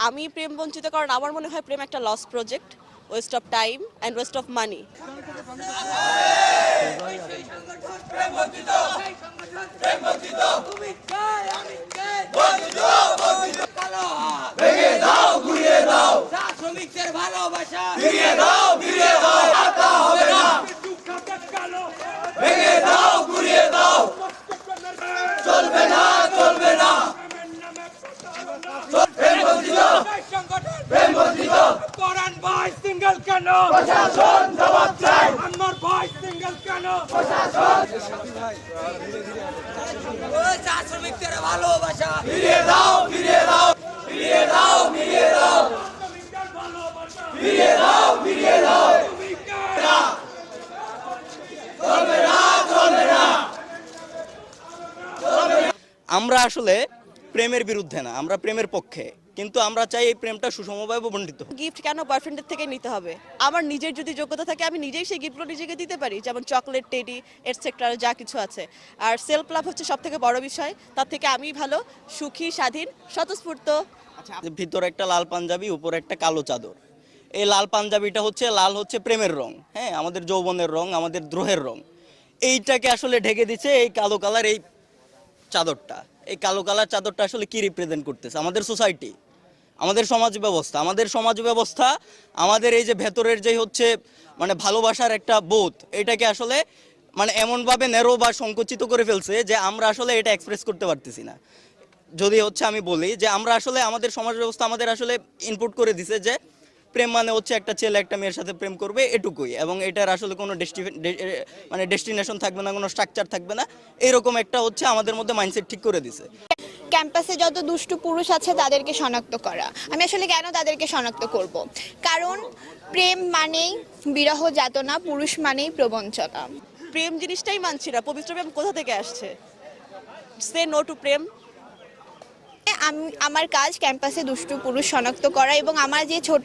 আমি প্রেম বঞ্চিত কারণ আমার মনে হয় প্রেম একটা loss project waste of time and waste of money চা শ্রমিকদের ভালোবাসা আমরা আসলে প্রেমের বিরুদ্ধে না আমরা প্রেমের পক্ষে। কিন্তু আমরা চাই এই প্রেমটা সুষমভাবে বন্টিত গিফট কেন বয়ফ্রেন্ডের থেকে নিতে হবে? আমার নিজের যদি যোগ্যতা থাকে আমি নিজেই সেই গিফটগুলো নিজেকে দিতে পারি। যেমন চকলেট টেডি এটসেট্রা যা কিছু আছে। আর সেলফ লাভ হচ্ছে সব থেকে বড় বিষয়। তার থেকে আমি ভালো সুখী স্বাধীন স্বতঃস্ফূর্ত। ভিতরে একটা লাল পাঞ্জাবি উপরে একটা কালো চাদর। এই লাল পাঞ্জাবিটা হচ্ছে লাল হচ্ছে প্রেমের রং। হ্যাঁ আমাদের যৌবনের রং আমাদের দ্রোহের রং। এইটাকে আসলে ঢেকে দিচ্ছে এই কালো কালার এই চাদরটা। এই কালো কালার চাদরটা আসলে কি রিপ্রেজেন্ট করতেছে? আমাদের সোসাইটি আমাদের সমাজ ব্যবস্থা, আমাদের সমাজ ব্যবস্থা, আমাদের এই যে ভেতরের যে হচ্ছে মানে ভালোবাসার একটা বোধ, এটাকে আসলে মানে এমনভাবে নেরো বা সংকুচিত করে ফেলছে যে আমরা আসলে এটা এক্সপ্রেস করতে পারতেছি না। যদি হচ্ছে আমি বলি যে আমরা আসলে আমাদের সমাজ ব্যবস্থা আমাদের আসলে ইনপুট করে দিছে যে প্রেম মানে হচ্ছে একটা ছেলে একটা মেয়ের সাথে প্রেম করবে এটুকুই। এবং এটার আসলে কোনো ডেস্টি- মানে ডেস্টিনেশন থাকবে না কোনো স্ট্রাকচার থাকবে না। এরকম একটা হচ্ছে আমাদের মধ্যে মাইন্ডসেট ঠিক করে দিছে। ক্যাম্পাসে যত দুষ্টু পুরুষ আছে তাদেরকে শনাক্ত করা। আমি আসলে কেন তাদেরকে শনাক্ত করব? কারণ প্রেম মানেই বিরহ যাতনা পুরুষ মানেই প্রবঞ্চনা। প্রেম জিনিসটাই মানছি না। পবিত্র প্রেম কোথা থেকে আসছে? সে নো টু প্রেম। আমি, আমার কাজ ক্যাম্পাসে দুষ্টু পুরুষ শনাক্ত করা এবং আমার যে ছোট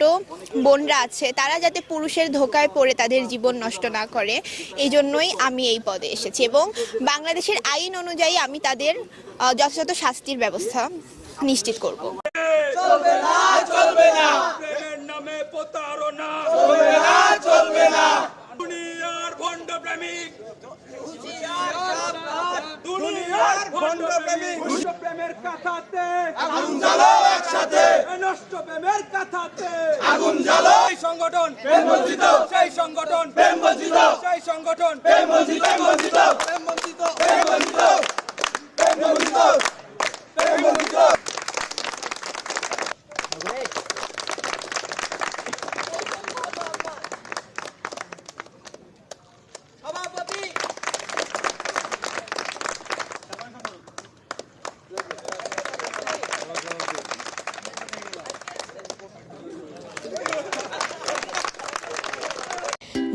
বোনরা আছে, তারা যাতে পুরুষের ধোকায় পড়ে তাদের জীবন নষ্ট না করে এই জন্যই আমি এই পদে এসেছি এবং বাংলাদেশের আইন অনুযায়ী আমি তাদের যথাযথ শাস্তির ব্যবস্থা নিশ্চিত করব। প্রেমের নামে প্রতারণা চলবে না চলবে না দুনিয়ার ভণ্ড প্রেমিক দুনিয়ার ভণ্ড প্রেমিক নষ্ট প্রেমের কথাতে। আগুন জ্বালো একসাথে। নষ্ট প্রেমের কথাতে। আগুন জ্বালো সেই সংগঠন প্রেম বঞ্চিত। সেই সংগঠন প্রেম বঞ্চিত। সেই সংগঠন প্রেম বঞ্চিত প্রেম বঞ্চিত প্রেম বঞ্চিত প্রেম বঞ্চিত প্রেম বঞ্চিত প্রেম বঞ্চিত সভাপতি